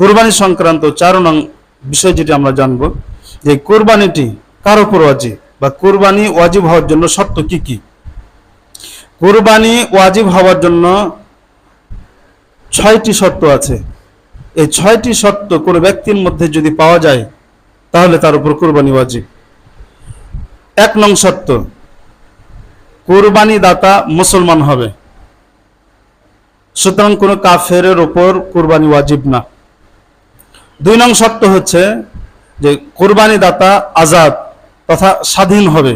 কোরবানি সংক্রান্ত চার নং বিষয় যেটি আমরা জানব, যে কোরবানিটি কার উপর ওয়াজিব বা কোরবানি ওয়াজিব হওয়ার জন্য শর্ত কি কি? কোরবানি ওয়াজিব হওয়ার জন্য ছয়টি শর্ত আছে। এই ছয়টি শর্ত কোনো ব্যক্তির মধ্যে যদি পাওয়া যায়, তাহলে তার উপর কোরবানি ওয়াজিব। এক নং শর্ত কোরবানি দাতা মুসলমান হবে। সুতরাং কোনো কাফেরের ওপর কোরবানি ওয়াজিব না। দুই নং শর্ত হচ্ছে যে কোরবানি দাতা আজাদ তথা স্বাধীন হবে।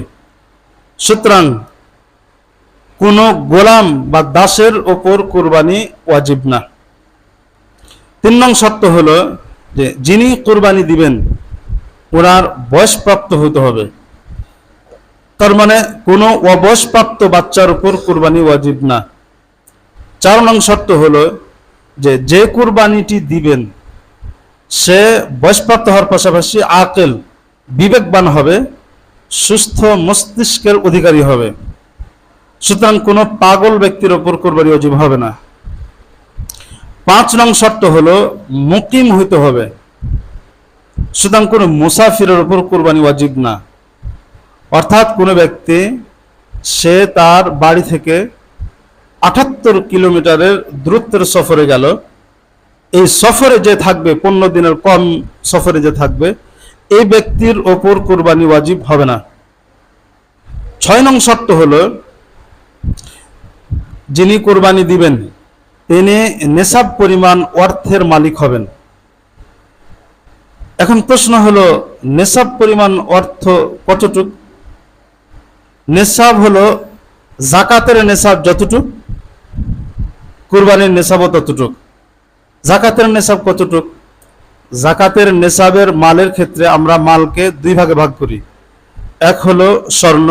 সুতরাং কোনো গোলাম বা দাসের ওপর কোরবানি ওয়াজিব না। তিন নং শর্ত হল যে যিনি কোরবানি দিবেন, ওনার বয়সপ্রাপ্ত হতে হবে। তার মানে কোনো অবয়সপ্রাপ্ত বাচ্চার উপর কোরবানি ওয়াজিব না। চার নং শর্ত হল যে যে কোরবানিটি দিবেন সে বয়সপ্রাপ্ত হওয়ার পাশাপাশি আকেল বিবেকবান হবে, সুস্থ মস্তিষ্কের অধিকারী হবে। সুতরাং কোনো পাগল ব্যক্তির ওপর কোরবানি অজীব হবে না। পাঁচ নং শর্ত হলো, মুকিম হইতে হবে। সুতরাং কোনো মুসাফিরের ওপর কোরবানি ওয়াজিব না। অর্থাৎ কোনো ব্যক্তি, সে তার বাড়ি থেকে আটাত্তর কিলোমিটারের দূরত্বের সফরে গেল এই সফরে যে থাকবে, পনেরো দিনের কম সফরে যে থাকবে, এই ব্যক্তির ওপর কোরবানি ওয়াজিব হবে না। ছয় নং শর্ত হল, যিনি কোরবানি দিবেন, তিনি নেশাব পরিমাণ অর্থের মালিক হবেন। এখন প্রশ্ন হলো, নেশাব পরিমাণ অর্থ কতটুক? নেশাব হলো জাকাতের নেশাব যতটুক, কোরবানির নেশাবও ততটুক। জাকাতের নেশাব কতটুক? জাকাতের নেশাবের মালের ক্ষেত্রে আমরা মালকে দুই ভাগে ভাগ করি। এক হলো স্বর্ণ,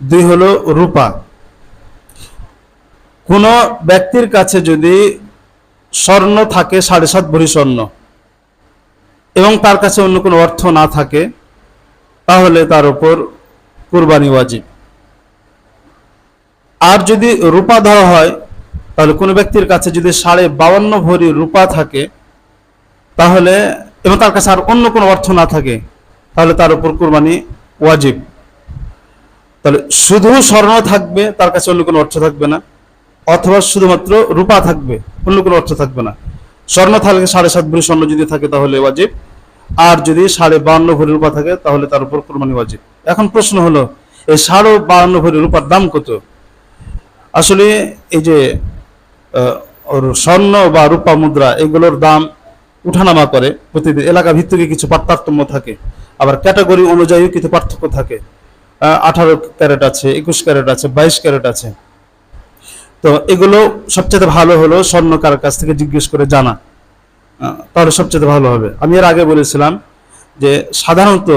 দুই হলো রূপা। কোনো ব্যক্তির কাছে যদি স্বর্ণ থাকে সাড়ে সাত ভরি স্বর্ণ এবং তার কাছে অন্য কোনো অর্থ না থাকে, তাহলে তার উপর কুরবানি ওয়াজিব। আর যদি রূপা ধরা হয় তাহলে কোনো ব্যক্তির কাছে যদি সাড়ে বাউন্ন ভরি রূপা থাকে, তাহলে এবং তার কাছে আর অন্য কোনো অর্থ না থাকে, তাহলে তার উপর কুরবানি ওয়াজিব। তাহলে শুধু স্বর্ণ থাকবে, তার কাছে অন্য কোনো অর্থ থাকবে না, অথবা শুধুমাত্র রূপা থাকবে, অন্য কোনো অর্থ থাকবে না। স্বর্ণ থাকলে সাড়ে সাত ভরি স্বর্ণ যদি থাকে, তাহলে ওয়াজিব। আর যদি সাড়ে বাউন্ন ভরি রূপা থাকে, তাহলে তার উপর কোরবানি ওয়াজিব। এখন প্রশ্ন হলো, এই সাড়ে বাউন্ন ভরি রূপার দাম কত? আসলে এই যে স্বর্ণ বা রূপা মুদ্রা, এগুলোর দাম উঠানামা করে প্রতিদিন। এলাকা ভিত্তিকে কিছু পার্থক্য থাকে। আবার ক্যাটাগরি অনুযায়ী কিছু পার্থক্য থাকে। আঠারো ক্যারেট আছে, একুশ ক্যারেট আছে, বাইশ ক্যারেট আছে। তো এগুলো সবচেয়ে ভালো হলো স্বর্ণকার কাছ থেকে জিজ্ঞেস করে জানা। তাহলে সবচেয়ে ভালো হবে। আমি এর আগে বলেছিলাম যে সাধারণত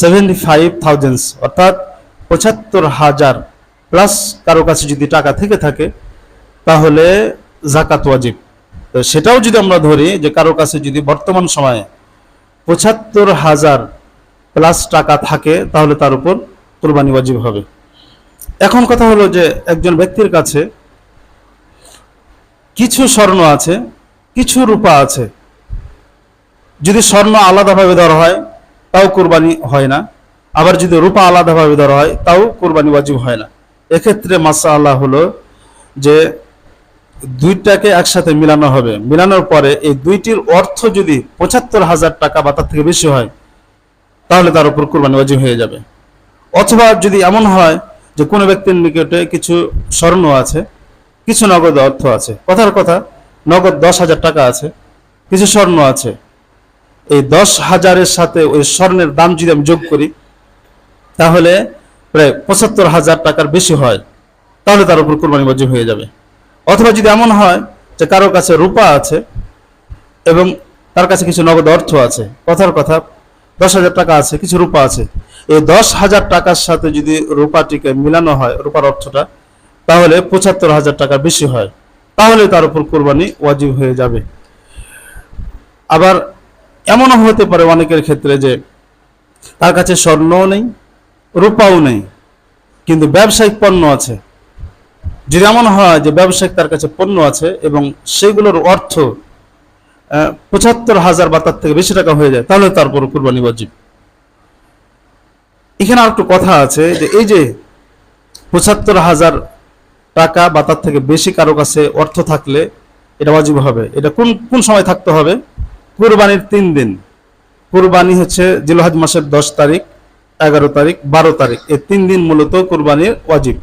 সেভেন্টি ফাইভ থাউজেন্ডস অর্থাৎ পঁচাত্তর হাজার প্লাস কারও কাছে যদি টাকা থেকে থাকে তাহলে জাকাত ওয়াজিব। তো সেটাও যদি আমরা ধরি যে কারও কাছে যদি বর্তমান সময়ে পঁচাত্তর হাজার প্লাস টাকা থাকে, তাহলে তার উপর কোরবানি ওয়াজিব হবে। এখন কথা হলো যে একজন ব্যক্তির কাছে কিছু স্বর্ণ আছে, কিছু রূপা আছে। যদি স্বর্ণ আলাদাভাবে ধরা হয়, তাও কোরবানি হয় না। আবার যদি রূপা আলাদাভাবে ধরা হয়, তাও কোরবানি ওয়াজিব হয় না। এক্ষেত্রে মাসা আল্লাহ হলো যে দুইটাকে একসাথে মিলানো হবে। মিলানোর পরে এই দুইটির অর্থ যদি পঁচাত্তর হাজার টাকা বা তার থেকে বেশি হয়, তাহলে তার উপর কোরবানি ওয়াজিব হয়ে যাবে। অথবা যদি এমন হয় যে কোনো ব্যক্তির নিকটে কিছু স্বর্ণ আছে, কিছু নগদ অর্থ আছে, কথার কথা, নগদ দশ হাজার টাকা আছে, কিছু স্বর্ণ আছে, এই দশ হাজারের সাথে ওই স্বর্ণের দাম যদি আমি যোগ করি, তাহলে প্রায় পঁচাত্তর হাজার টাকার বেশি হয়, তাহলে তার উপর কোরবানি ওয়াজিব হয়ে যাবে। অথবা যদি এমন হয় যে কারও কাছে রূপা আছে এবং তার কাছে কিছু নগদ অর্থ আছে, কথার কথা, দশ হাজার টাকা আছে, কিছু রূপা আছে, এই দশ হাজার টাকার সাথে যদি রূপাটিকে মিলানো হয়, রূপার অর্থটা, তাহলে পঁচাত্তর হাজার টাকা বেশি হয়। তাহলে তার উপর কোরবানি ওয়াজিব হয়ে যাবে। আবার এমনও হতে পারে অনেকের ক্ষেত্রে যে তার কাছে স্বর্ণও নেই, রূপাও নেই, কিন্তু ব্যবসায়িক পণ্য আছে। যদি এমন হয় যে ব্যবসায়িক তার কাছে পণ্য আছে এবং সেগুলোর অর্থ পঁচাত্তর হাজার বা তার থেকে বেশি টাকা হয়ে যায়, তাহলে তারপর কুরবানি ওয়াজিব। এখানে আর একটু কথা আছে যে এই যে পঁচাত্তর হাজার টাকা বা তার থেকে বেশি কারও কাছে অর্থ থাকলে এটা ওয়াজিব হবে। এটা কোন কোন সময় থাকতে হবে? কুরবানির তিন দিন। কুরবানি হচ্ছে জিলহাজ মাসের দশ তারিখ, এগারো তারিখ, বারো তারিখ। এই তিন দিন মূলত কুরবানির ওয়াজিব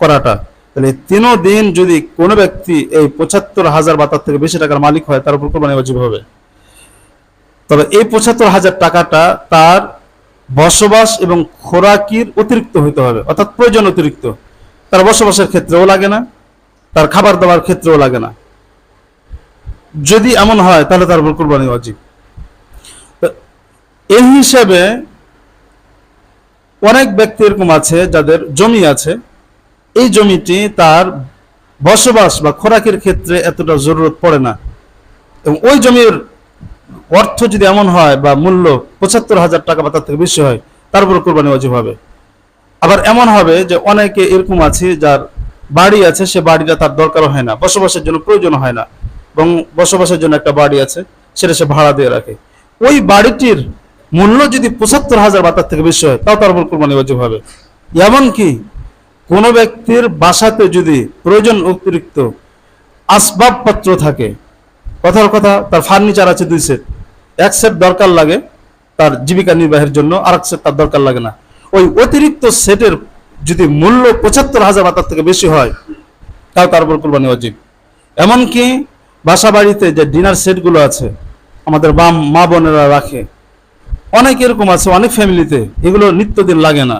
করাটা। তাহলে তিনও দিন যদি কোনো ব্যক্তি এই পঁচাত্তর হাজার বা তার থেকে বেশি টাকার মালিক হয়, তার উপর কোরবানি ওয়াজিব হবে? তবে এই পঁচাত্তর হাজার টাকাটা তার বসবাস এবং খোরাকির অতিরিক্ত হইতে হবে, অর্থাৎ প্রয়োজন অতিরিক্ত। তার বসবাসের ক্ষেত্রেও লাগে না, তার খাবার দাবার ক্ষেত্রেও লাগে না। যদি এমন হয়, তাহলে তার উপর কোরবানি তো এই হিসাবে অনেক ব্যক্তি এরকম আছে যাদের জমি আছে এই জমিটি তার বসবাস বা খোরাকের ক্ষেত্রে এতটা জরুরত পড়ে না। এবং ওই জমির অর্থ যদি এমন হয় বা মূল্য পঁচাত্তর হাজার টাকা বা তার থেকে বেশি হয়, তার উপর কোরবানি ওয়াজিব হবে। আবার এমন হবে যে অনেকে এরকম আছে, যার বাড়ি আছে, সে বাড়িটা তার দরকার হয় না, বসবাসের জন্য প্রয়োজন হয় না। এবং বসবাসের জন্য একটা বাড়ি আছে, সেটা সে ভাড়া দিয়ে রাখে। ওই বাড়িটির মূল্য যদি পঁচাত্তর হাজার বা তার থেকে বেশি হয়, তাও তার উপর কোরবানি ওয়াজিব হবে। এমনকি কোনো ব্যক্তির বাসাতে যদি প্রয়োজন অতিরিক্ত আসবাবপত্র থাকে, কথার কথা, তার ফার্নিচার আছে দুই সেট এক সেট দরকার লাগে তার জীবিকা নির্বাহের জন্য আর এক সেট তার দরকার লাগে না। ওই অতিরিক্ত সেটের যদি মূল্য পঁচাত্তর হাজার বা তার থেকে বেশি হয় তাও তার উপর কোরবানি অজিব এমনকি বাসা বাড়িতে যে ডিনার সেটগুলো আছে, আমাদের বাম, মা বোনেরা রাখে, অনেক এরকম আছে, অনেক ফ্যামিলিতে এগুলো নিত্যদিন লাগে না।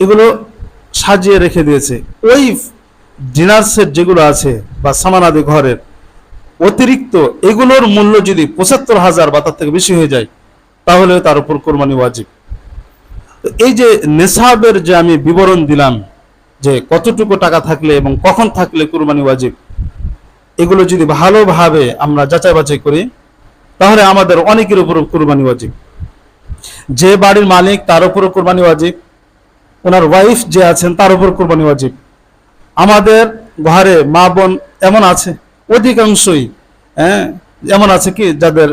এগুলো সাজিয়ে রেখে দিয়েছে। ওই ডিনার সেট যেগুলো আছে বা সামানাদি ঘরের, অতিরিক্ত এগুলোর মূল্য যদি পঁচাত্তর হাজার বা তার থেকে বেশি হয়ে যায়, তাহলে তার উপর কোরবানি ওয়াজিব। এই যে নেশাবের যে আমি বিবরণ দিলাম, যে কতটুকু টাকা থাকলে এবং কখন থাকলে কোরবানি ওয়াজিব, এগুলো যদি ভালোভাবে আমরা যাচাই বাছাই করি, তাহলে আমাদের অনেকের উপর কোরবানি ওয়াজিব। যে বাড়ির মালিক তার উপরও কোরবানি ওয়াজিব ওনার ওয়াইফ যে আছেন, তার উপর কোরবানি ওয়াজিব। আমাদের ঘরে মা বোন এমন আছে, অধিকাংশই হ্যাঁ এমন আছে কি, যাদের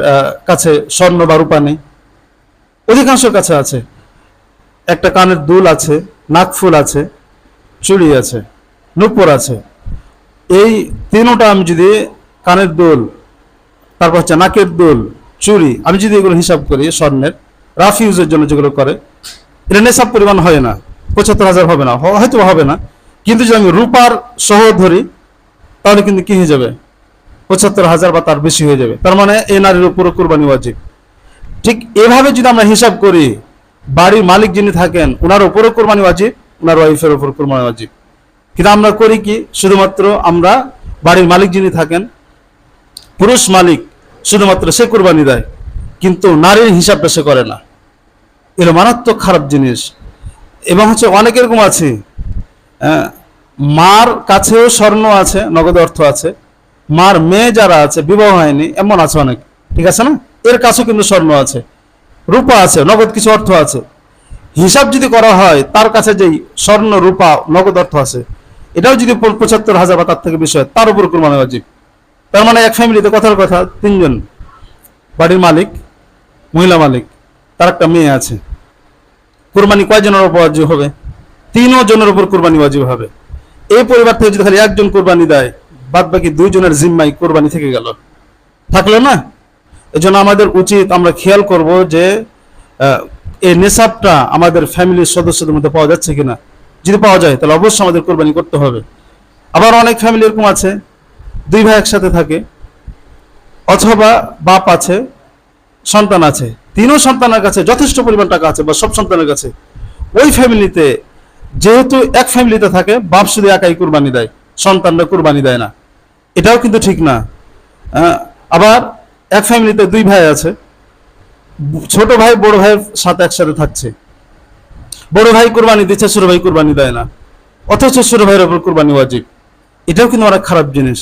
কাছে স্বর্ণ বা রূপা নেই। অধিকাংশের কাছে আছে। একটা কানের দুল আছে নাকফুল আছে, চুড়ি আছে, নুপুর আছে। এই তিনোটা আমি যদি কানের দুল, তারপর হচ্ছে নাকের দুল, চুড়ি, আমি যদি এগুলো হিসাব করি স্বর্ণের রাফ ইউজের জন্য যেগুলো করে, এটা নেশাব পরিমাণ হয় না। পঁচাত্তর হাজার হবে না হয়তো হবে না। কিন্তু যদি আমি রূপার সহ ধরি, তাহলে কিন্তু কি হয়ে যাবে? পঁচাত্তর হাজার বা তার বেশি হয়ে যাবে। তার মানে এই নারীর উপর কোরবানি ওয়াজিব। ঠিক এভাবে যদি আমরা হিসাব করি, বাড়ির মালিক যিনি থাকেন ওনার উপরও কোরবানি ওয়াজিব ওনার ওয়াইফের উপর কোরবানি ওয়াজিব। কিন্তু আমরা করি কি, শুধুমাত্র আমরা বাড়ির মালিক যিনি থাকেন, পুরুষ মালিক, শুধুমাত্র সে কোরবানি দেয়। কিন্তু নারীর হিসাবটা সে করে না। এর মারাত্মক খারাপ জিনিস। এবং হচ্ছে অনেক এরকম আছে হ্যাঁ, মার কাছেও স্বর্ণ আছে নগদ অর্থ আছে মার মেয়ে যারা আছে বিবাহ হয়নি এমন আছে অনেক ঠিক আছে না? এর কাছেও কিন্তু স্বর্ণ আছে রূপা আছে নগদ কিছু অর্থ আছে। হিসাব যদি করা হয় তার কাছে যেই স্বর্ণ রূপা নগদ অর্থ আছে এটাও যদি পঁচাত্তর হাজার বা তার থেকে বেশি হয় তার উপর কোরবানি ওয়াজিব তার মানে এক ফ্যামিলিতে কথার কথা তিনজন বাড়ির মালিক মহিলা মালিক তার একটা মেয়ে আছে। কোরবানি কয়জনের উপর ওয়াজিব হবে? তিনও জনের উপর কোরবানি ওয়াজিব হবে। এই পরিবার থেকে যদি খালি একজন কোরবানি দেয় বাদ বাকি দুইজনের জিম্মাই কোরবানি থেকে গেল। থাকল না? এজন্য আমাদের উচিত আমরা খেয়াল করব যে এই নেশাবটা আমাদের ফ্যামিলির সদস্যদের মধ্যে পাওয়া যাচ্ছে কিনা। যদি পাওয়া যায়, তাহলে অবশ্যই আমাদের কোরবানি করতে হবে। আবার অনেক ফ্যামিলি এরকম আছে, দুই ভাই একসাথে থাকে, অথবা বাপ আছে সন্তান আছে, তিনও সন্তানের কাছে যথেষ্ট পরিমাণ টাকা আছে বা সব সন্তানের কাছে। ওই ফ্যামিলিতে যেহেতু এক ফ্যামিলিতে থাকে, বাপ শুধু একাই কুরবানি দেয়, সন্তানরা কুরবানি দেয় না। এটাও কিন্তু ঠিক না। আবার এক ফ্যামিলিতে দুই ভাই আছে, ছোট ভাই, বড় ভাইয়ের সাথে একসাথে থাকছে। বড় ভাই কুরবানি দিচ্ছে, ছোট ভাই কুরবানি দেয় না। অথচ ছোট ভাইয়ের উপর কুরবানি ওয়াজিব। এটাও কিন্তু অনেক খারাপ জিনিস।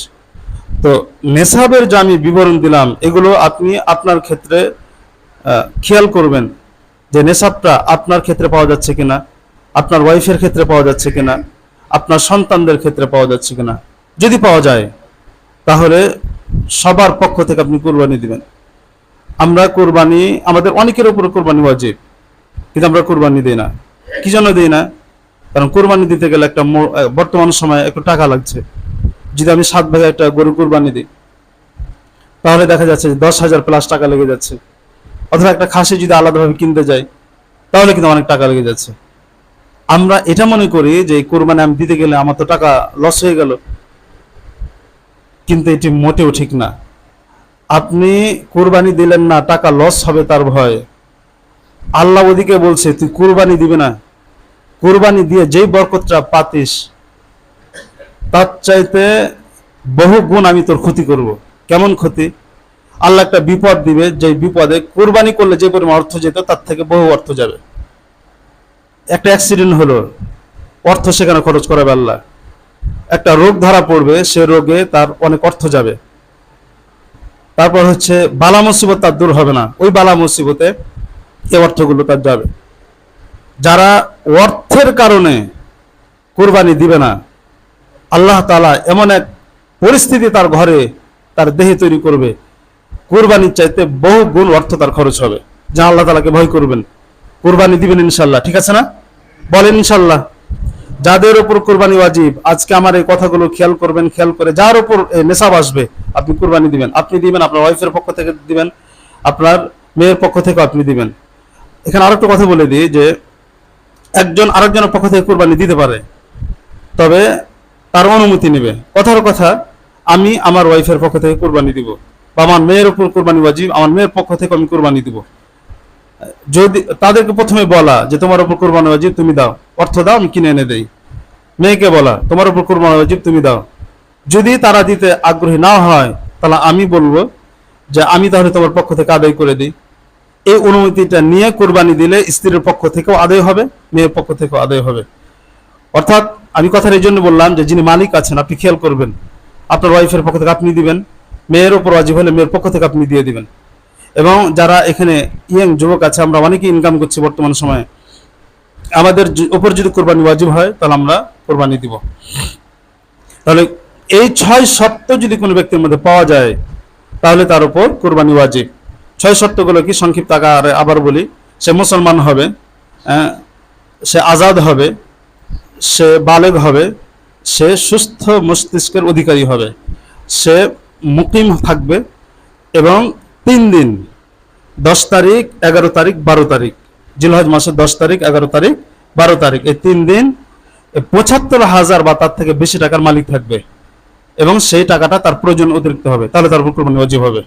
তো নেশাবের যে আমি বিবরণ দিলাম, এগুলো আপনি আপনার ক্ষেত্রে খেয়াল করবেন যে নেশাবটা আপনার ক্ষেত্রে পাওয়া যাচ্ছে কিনা, আপনার ওয়াইফের ক্ষেত্রে পাওয়া যাচ্ছে কিনা, আপনার সন্তানদের ক্ষেত্রে পাওয়া যাচ্ছে কিনা। যদি পাওয়া যায়, তাহলে সবার পক্ষ থেকে আপনি কোরবানি দিবেন। আমরা কোরবানি, আমাদের অনেকের উপর কোরবানি ওয়াজিব, কিন্তু আমরা কোরবানি দিই না। কি জন্য দিই না? কারণ কোরবানি দিতে গেলে একটা বর্তমান সময়ে একটু টাকা লাগছে। যদি আমি সাত ভাগে একটা গরু কোরবানি দিই, তাহলে দেখা যাচ্ছে যে দশ হাজার প্লাস টাকা লেগে যাচ্ছে। অথবা একটা খাসি যদি আলাদাভাবে কিনতে যাই, তাহলে কিন্তু অনেক টাকা লেগে যাচ্ছে। আমরা এটা মনে করি যে কোরবানি আমি দিতে গেলে আমার তো টাকা লস হয়ে গেল। কিন্তু এটি মোটেও ঠিক না। আপনি কোরবানি দিলেন না, টাকা লস হবে তার ভয়। আল্লাহ ওদিকে বলছে, তুই কোরবানি দিবে না। কোরবানি দিয়ে যেই বরকতটা পাতিস তার চাইতে বহু গুণ আমি তোর ক্ষতি করব। কেমন ক্ষতি? আল্লাহ একটা বিপদ দিবে, যে বিপদে কোরবানি করলে যে পরিমাণ অর্থ যেত, তার থেকে বহু অর্থ যাবে। একটা অ্যাক্সিডেন্ট হলো, অর্থ সেখানে খরচ করাবে আল্লাহ। একটা রোগ ধরা পড়বে, সে রোগে তার অনেক অর্থ যাবে। তারপর হচ্ছে, বালা মুসিবত তার দূর হবে না। ওই বালা মুসিবতে এই অর্থগুলো তার যাবে। যারা অর্থের কারণে কোরবানি দিবে না আল্লাহ তাআলা এমন এক পরিস্থিতি তার ঘরে তার দেহে তৈরি করবে। কোরবানির চাইতে বহু গুণ অর্থ তার খরচ হবে। যা আল্লাহ তালাকে ভয় করবেন। কোরবানি দিবেন ইনশাল্লাহ ঠিক আছে না? বলেন ইনশাল্লাহ যাদের উপর কোরবানি ওয়াজিব, আজকে আমার এই কথাগুলো খেয়াল করবেন, খেয়াল করে যার উপর নেশাব আসবে, আপনি কোরবানি দিবেন। আপনি দিবেন, আপনার ওয়াইফের পক্ষ থেকে দিবেন, আপনার মেয়ের পক্ষ থেকে আপনি দিবেন। এখানে আরেকটা কথা বলে দিই যে, একজন আরেকজনের পক্ষ থেকে কোরবানি দিতে পারে। তবে তার অনুমতি নেবে। কথার কথা, আমি আমার ওয়াইফের পক্ষ থেকে কোরবানি দিব বা আমার মেয়ের উপর কোরবানি ওয়াজিব আমার মেয়ের পক্ষ থেকে আমি কোরবানি দিব। যদি তাদেরকে প্রথমে বলা যে, তোমার উপর কোরবানি ওয়াজিব তুমি দাও। অর্থ দাও, আমি কিনে এনে দেই। মেয়েকে বলা, তোমার উপর কোরবানি ওয়াজিব তুমি দাও। যদি তারা দিতে আগ্রহী না হয়, তাহলে আমি বলব যে, আমি তাহলে তোমার পক্ষ থেকে আদায় করে দিই। এই অনুমতিটা নিয়ে কোরবানি দিলে স্ত্রীর পক্ষ থেকেও আদায় হবে, মেয়ের পক্ষ থেকেও আদায় হবে। অর্থাৎ আমি কথার এই জন্য বললাম যে যিনি মালিক আছেন, আপনি খেয়াল করবেন। আপনার ওয়াইফের পক্ষ থেকে আপনি দিবেন, মেয়ের ওপর ওয়াজিব হলে মেয়ের পক্ষ থেকে আপনি দিয়ে দিবেন। এবং যারা এখানে ইয়াং যুবক আছে, আমরা অনেকেই ইনকাম করছি বর্তমান সময়ে। আমাদের উপর যদি কোরবানি ওয়াজিব হয়, তাহলে আমরা কোরবানি দিব। তাহলে এই ছয় শর্ত যদি কোনো ব্যক্তির মধ্যে পাওয়া যায়, তাহলে তার উপর কোরবানি ওয়াজিব। ছয় শর্তগুলো কি? সংক্ষিপ্ত আকারে আবার বলি। সে মুসলমান হবে সে আজাদ হবে সে বালেগ হবে, সে সুস্থ মস্তিষ্কের অধিকারী হবে, সে মুকিম থাকবে এবং তিন দিন, দশ তারিখ, এগারো তারিখ, বারো তারিখ, জিলহজ মাসের দশ তারিখ, এগারো তারিখ, বারো তারিখ, এই তিন দিন পঁচাত্তর হাজার বা তার থেকে বেশি টাকার মালিক থাকবে এবং সেই টাকাটা তার প্রয়োজন অতিরিক্ত হবে, তাহলে তার উপর কোরবানি ওয়াজিব হবে।